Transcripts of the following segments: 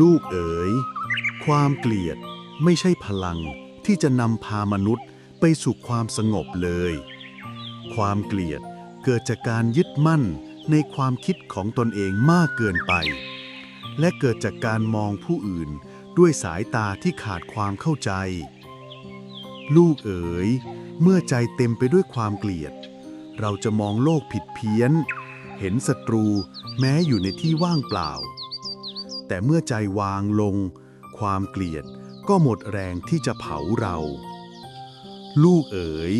ลูกเอ๋ย ความเกลียดไม่ใช่พลังที่จะนำพามนุษย์ไปสู่ความสงบเลย ความเกลียดเกิดจากการยึดมั่นในความคิดของตนเองมากเกินไป และเกิดจากการมองผู้อื่นด้วยสายตาที่ขาดความเข้าใจ ลูกเอ๋ย เมื่อใจเต็มไปด้วยความเกลียด เราจะมองโลกผิดเพี้ยน เห็นศัตรูแม้อยู่ในที่ว่างเปล่า แต่เมื่อใจวางลง ความเกลียดก็หมดแรงที่จะเผาเรา ลูกเอ๋ย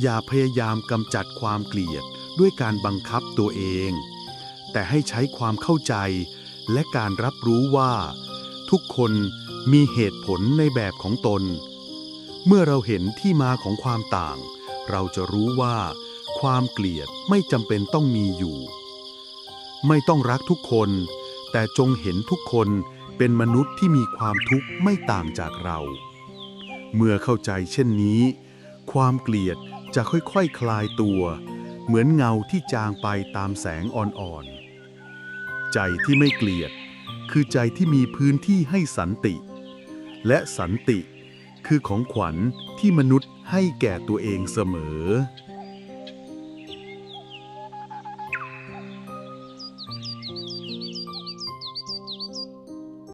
อย่าพยายามกำจัดความเกลียดด้วยการบังคับตัวเอง แต่ให้ใช้ความเข้าใจและการรับรู้ว่า ทุกคนมีเหตุผลในแบบของตน เมื่อเราเห็นที่มาของความต่าง เราจะรู้ว่า ความเกลียดไม่จำเป็นต้องมีอยู่ ไม่ต้องรักทุกคน แต่จงเห็นทุกคนเป็นมนุษย์ที่มีความทุกข์ไม่ต่างจากเรา เมื่อเข้าใจเช่นนี้ ความเกลียดจะค่อยๆคคลายตัว เหมือนเงาที่จางไปตามแสงอ่อนๆ ใจที่ไม่เกลียด คือใจที่มีพื้นที่ให้สันติ และสันติคือของขวัญที่มนุษย์ให้แก่ตัวเองเสมอ